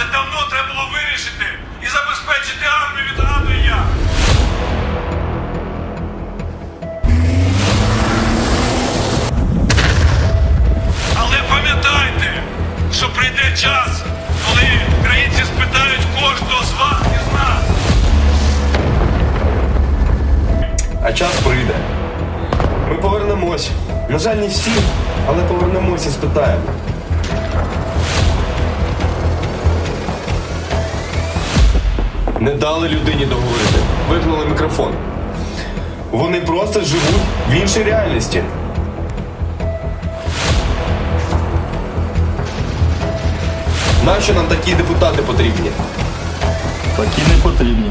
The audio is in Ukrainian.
Це давно треба було вирішити і забезпечити армію від А Я. Але пам'ятайте, що прийде час, коли українці спитають кожного з вас і з нас. А час прийде. Ми повернемось. На жаль, не всі, але повернемось і спитаємо. Не дали людині договорити. Вимкнули мікрофон. Вони просто живуть в іншій реальності. Нащо нам такі депутати потрібні? Такі не потрібні.